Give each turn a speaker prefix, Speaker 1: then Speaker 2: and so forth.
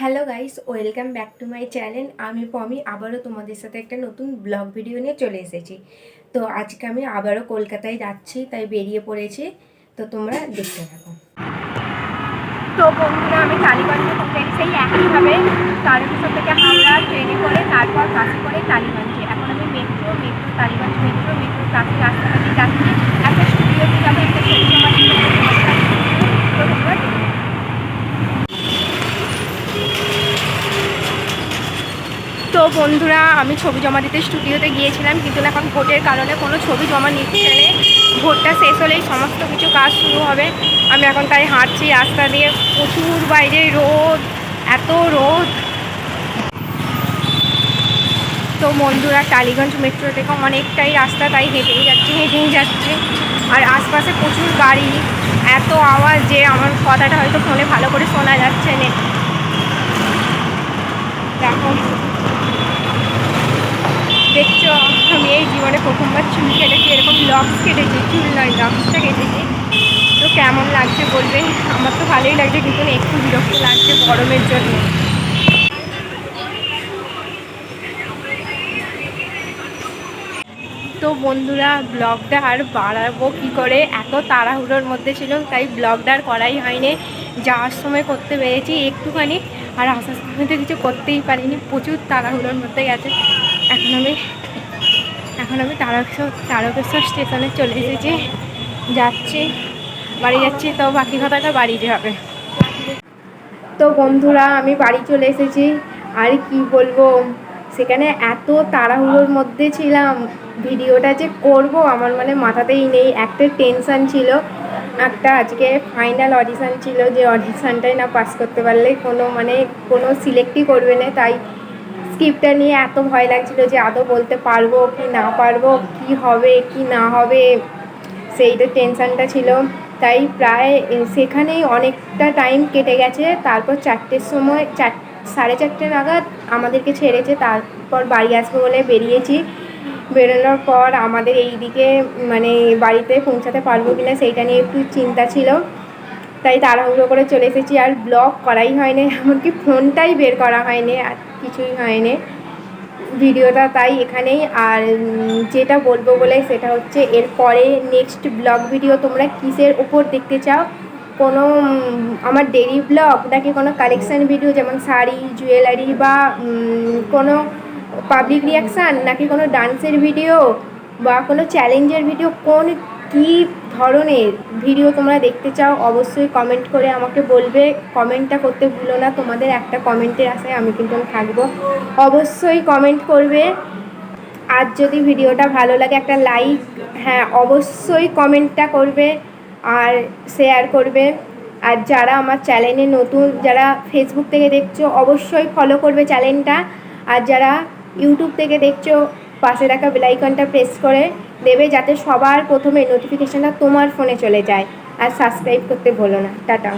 Speaker 1: Hello guys, welcome back to my channel. আমি পমি, আবারও তোমাদের সাথে একটা নতুন ব্লগ ভিডিও নিয়ে চলে এসেছি। তো আজকে আমি আবারও কলকাতায় যাচ্ছি, তাই বেরিয়ে পড়েছি। তো তোমরা দেখতে থাকো।
Speaker 2: তো বন্ধুরা, আমি টালিগঞ্জে থেকে সেই একইভাবে তারকেশ্বর থেকে হাওড়া ট্রেনে করে, তারপর বাসে করে টালিগঞ্জে। এখন আমি metro metro, Tollygunge, metro metro কাছে রাস্তাটা দিয়ে যাচ্ছি। তো বন্ধুরা, আমি ছবি জমা দিতে স্টুডিওতে গিয়েছিলাম, কিন্তু এখন ভোটের কারণে কোনো ছবি জমা নিচ্ছে ভোটটা শেষ হলেই সমস্ত কিছু কাজ শুরু হবে। আমি এখন তাই হাঁটছি, রাস্তা দিয়ে প্রচুর বাইরে রোদ, এত রোদ। তো বন্ধুরা, টালিগঞ্জ মেট্রো থেকে অনেকটাই রাস্তা তাই হেঁটেই যাচ্ছে হেঁটেই যাচ্ছে। আর আশপাশে প্রচুর গাড়ি, এত আওয়াজ যে আমার কথাটা হয়তো ফোনে ভালো করে শোনা যাচ্ছে না। দেখো। দেখছ? আমি এই জীবনে প্রথমবার চুল কেটেছি, এরকম লক্স কেটেছি, চুল নয়, লক্সটা কেটেছি। তো কেমন লাগছে বলবে? আমার তো ভালোই লাগছে, কিন্তু একটু বিরক্ত লাগছে গরমের জন্য। তো বন্ধুরা, ব্লগটা আর বাড়াবো কী করে? এত তাড়াহুড়োর মধ্যে ছিল, তাই ব্লগটা আর করাই হয়নি। যাওয়ার সময় করতে পেরেছি একটুখানি, আর আসার সময় তো কিছু করতেই পারিনি। প্রচুর তাড়াহুড়োর মধ্যে গেছে। আমি এখন আমি তারকেশ্বর তারকেশ্বর স্টেশনে চলে এসেছি। যাচ্ছি, বাড়ি যাচ্ছি, তো বাকি কথাটা বাড়িতে হবে। তো বন্ধুরা, আমি বাড়ি চলে এসেছি। আর কি বলব, সেখানে এত তাড়াহুড়োর মধ্যে ছিলাম। ভিডিওটা যে করব, আমার মানে মাথাতেই নেই। একটা টেনশান ছিল, একটা আজকে ফাইনাল অডিশান ছিল। যে অডিশানটাই না পাস করতে পারলে কোনো মানে কোনো সিলেক্টই করবে না। তাই স্ক্রিপ্টটা নিয়ে এত ভয় লাগছিল যে আদৌ বলতে পারব কি না পারব, কি হবে, কি না হবে, সেইটা টেনশানটা ছিল। তাই প্রায় সেখানেই অনেকটা টাইম কেটে গেছে। তারপর চারটের সময়, চার, সাড়ে চারটে নাগাদ আমাদেরকে ছেড়েছে। তারপর বাড়ি আসব বলে বেরিয়েছি। বেরোনোর পর আমাদের এই দিকে মানে বাড়িতে পৌঁছাতে পারব কি না সেইটা নিয়ে একটু চিন্তা ছিল। তাই তাড়াহুড়ো করে চলে এসেছি আর ব্লগ করাই হয়নি, এমনকি ফোনটাই বের করা হয়নি, আর কিছুই হয়নি। ভিডিওটা তাই এখানেই, আর যেটা বলব বলে সেটা হচ্ছে এরপরে নেক্সট ব্লগ ভিডিও তোমরা কিসের ওপর দেখতে চাও? কোনো আমার ডেলি ব্লগ নাকি কোনো কালেকশান ভিডিও যেমন শাড়ি জুয়েলারি বা কোনো পাবলিক রিয়াকশান নাকি কোনো ডান্সের ভিডিও বা কোনো চ্যালেঞ্জের ভিডিও কোন কী ধরনের ভিডিও তোমরা দেখতে চাও, অবশ্যই কমেন্ট করে আমাকে বলবে। কমেন্টটা করতে ভুলো না, তোমাদের একটা কমেন্টের আশায় আমি কিন্তু থাকব। অবশ্যই কমেন্ট করবে। আর যদি ভিডিওটা ভালো লাগে, একটা লাইক হ্যাঁ অবশ্যই কমেন্টটা করবে আর শেয়ার করবে। আর যারা আমার চ্যানেলে নতুন, যারা ফেসবুক থেকে দেখছ, অবশ্যই ফলো করবে চ্যানেলটা আর যারা ইউটিউব থেকে দেখছ, পাশে রাখা বেলাইকনটা প্রেস করে। দেবে যাতে সবার প্রথমে নোটিফিকেশানটা তোমার ফোনে চলে যায়। আর সাবস্ক্রাইব করতে ভুলো না। টাটা।